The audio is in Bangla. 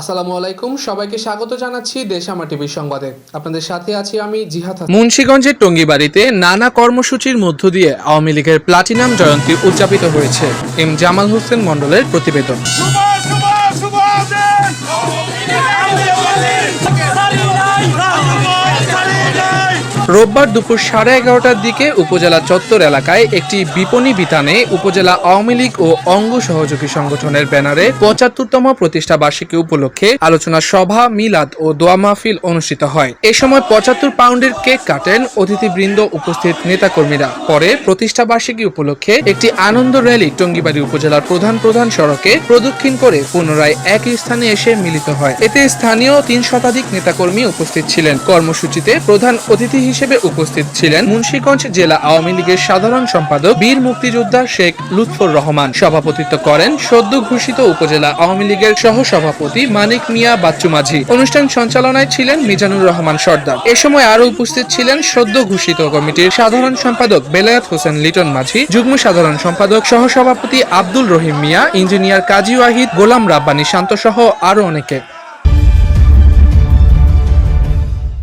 আসসালামু আলাইকুম সবাইকে স্বাগত জানাচ্ছি দেশামা টিভির সংবাদে। আপনাদের সাথে আছি আমি জিহাদ মুন্সিগঞ্জের মুন্সীগঞ্জের টঙ্গিবাড়িতে নানা কর্মসূচির মধ্য দিয়ে আওয়ামী লীগের প্লাটিনাম জয়ন্তী উদযাপিত হয়েছে। এম জামাল হোসেন মন্ডলের প্রতিবেদন। রোববার দুপুর সাড়ে এগারোটার দিকে উপজেলা চত্বর এলাকায় একটি বিপণী বিতানে উপজেলা আওয়ামী লীগ ও অঙ্গ সহযোগী সংগঠনের ব্যানারে পঁচাত্তরতম প্রতিষ্ঠা বার্ষিকী উপলক্ষে আলোচনা সভা, মিলাদ ও দোয়া মাহফিল অনুষ্ঠিত হয়। এ সময় পঁচাত্তর পাউন্ডের কেক কাটেন অতিথিবৃন্দ উপস্থিত নেতাকর্মীরা। পরে প্রতিষ্ঠা বার্ষিকী উপলক্ষে একটি আনন্দ র্যালি টঙ্গিবাড়ি উপজেলার প্রধান প্রধান সড়কে প্রদক্ষিণ করে পুনরায় একই স্থানে এসে মিলিত হয়। এতে স্থানীয় তিন শতাধিক নেতাকর্মী উপস্থিত ছিলেন। কর্মসূচিতে প্রধান অতিথি হিসেবে উপস্থিত ছিলেন মুন্সিগঞ্জ জেলা আওয়ামী লীগের সাধারণ সম্পাদক বীর মুক্তিযোদ্ধা শেখ লুৎফর রহমান। সভাপতিত্ব করেন সদ্য ঘোষিত উপজেলা আওয়ামী লীগের সহ সভাপতি মানিক মিয়া বাচ্চু মাঝি অনুষ্ঠান সঞ্চালনায় ছিলেন মিজানুর রহমান সর্দার। এ সময় আরও উপস্থিত ছিলেন সদ্য ঘোষিত কমিটির সাধারণ সম্পাদক বেলায়েত হোসেন লিটন মাঝি, যুগ্ম সাধারণ সম্পাদক সহ সভাপতি আব্দুল রহিম মিয়া, ইঞ্জিনিয়ার কাজী ওয়াহিদ গোলাম রাব্বানী শান্ত সহ আরও অনেকে।